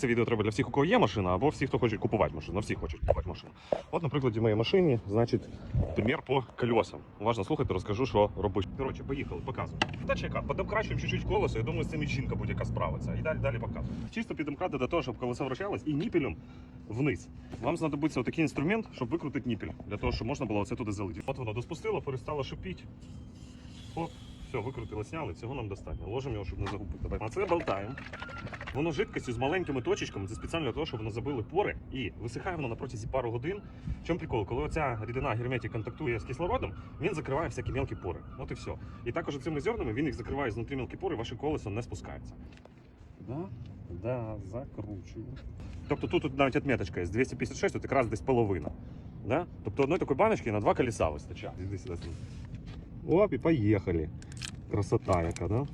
Це відео треба для всіх, у кого є машина, або всіх, хто хоче купувати машину. Ну, всі хочуть купувати машину. От, наприклад, в моїй машині, значить, примір по колесам. Уважно слухайте, розкажу, що робити. Коротше, поїхали, показую. Вдача яка, подемкращуємо чуть-чуть колесо, я думаю, з цим будь-яка справиться. І далі, далі показую. Чисто підемкрати до того, щоб колесо вращалось і ніпелем вниз. Вам знадобиться отакий інструмент, щоб викрутити ніпель, для того, щоб можна було це туди залити. От воно доспустило, перестало шипіти. Оп, все, викрутили, сняли, цього нам достатньо. Ложимо його, щоб не загубити. Давай. А це болтаємо. Воно жидкістю з маленькими точечками, це спеціально для того, щоб воно забили пори і висихає воно на протязі пару годин. В чому прикол? Коли оця рідина герметик контактує з кислородом, він закриває всякі мелкі пори. От і все. І також цими зернами він їх закриває знутрі мелкі пори, ваше колесо не спускається. Да, да, закручую. Тобто тут, тут навіть отметочка є 256, тут якраз десь половина. Да? Тобто одної такої баночки на два колеса вистачає. Іди сюди, сюди. Оп, і поїхали. Красота яка, да?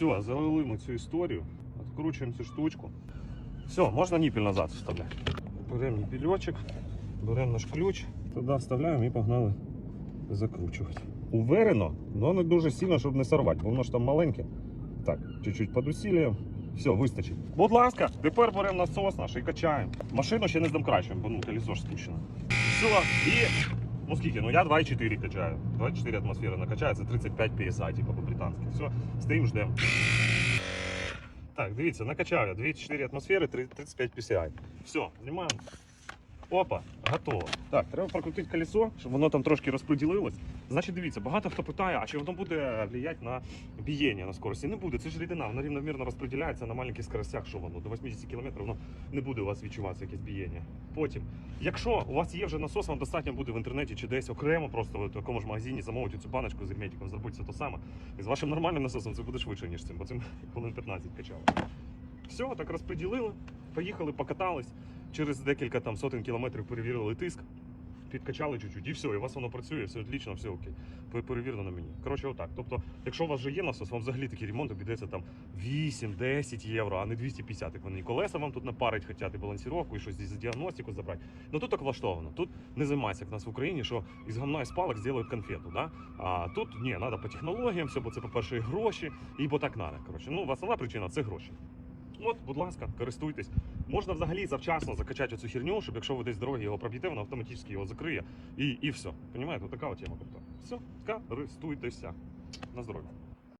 Все, залили ми цю історію. Откручуємо цю штучку. Все, можна ніпіль назад вставляти. Беремо ніпільочок, беремо наш ключ, туди вставляємо і погнали закручувати. Уверено, але не дуже сильно, щоб не сорвати, бо воно ж там маленьке. Так, чуть-чуть під. Все, вистачить. Будь ласка, тепер беремо насос наш і качаємо. Машину ще не здомкрачуємо, бо ну, колесо ж спущено. Все, і Ну скільки? Ну я 2,4 качаю. 24 атмосфери накачаю, це 35 PSI, типу по-британськи. Все, стоїм, ждемо. Так, дивіться, накачав я 2,4 атмосфери, 35 PSI. Все, знімаємо. Опа, готово. Так, треба прокрутити колесо, щоб воно там трошки розподілилось. Значить, дивіться, багато хто питає, а чи воно буде впливати на бієння на скорості? Не буде, це ж рідина, вона рівномірно розподіляється на маленьких скоростях, що воно до 80 км воно не буде у вас відчуватися якесь бієння. Потім, якщо у вас є вже насос, вам достатньо буде в інтернеті чи десь окремо, просто в якому ж магазині замовити цю баночку з герметиком, зробити це то саме. І з вашим нормальним насосом це буде швидше, ніж цим, бо цим хвилин 15 качало. Все, так розподілили, поїхали, покатались. Через декілька там сотень кілометрів перевірили тиск, підкачали чуть-чуть, і все, і у вас воно працює, все отлично, все окей. Пе- Перевірено на мені. Коротше, отак. Тобто, якщо у вас вже є насос, вам взагалі такий ремонт обійдеться там 8-10 євро, а не 250, як вони і колеса вам тут напарить, хочуть і балансіровку, і щось за діагностику забрати. Ну тут так влаштовано. Тут не займається, як в нас в Україні, що із гамна і з палок зроблять конфету. Да? А тут ні, треба по технологіям, все, бо це, по-перше, гроші, і бо так треба. Коротше, ну, основна причина це гроші. От, будь ласка, користуйтесь. Можна взагалі завчасно закачати цю херню, щоб якщо ви десь дороги його проб'єте, вона автоматично його закриє і, і все. Понімаєте, така от тема Тобто, Все, користуйтеся. На здоров'я.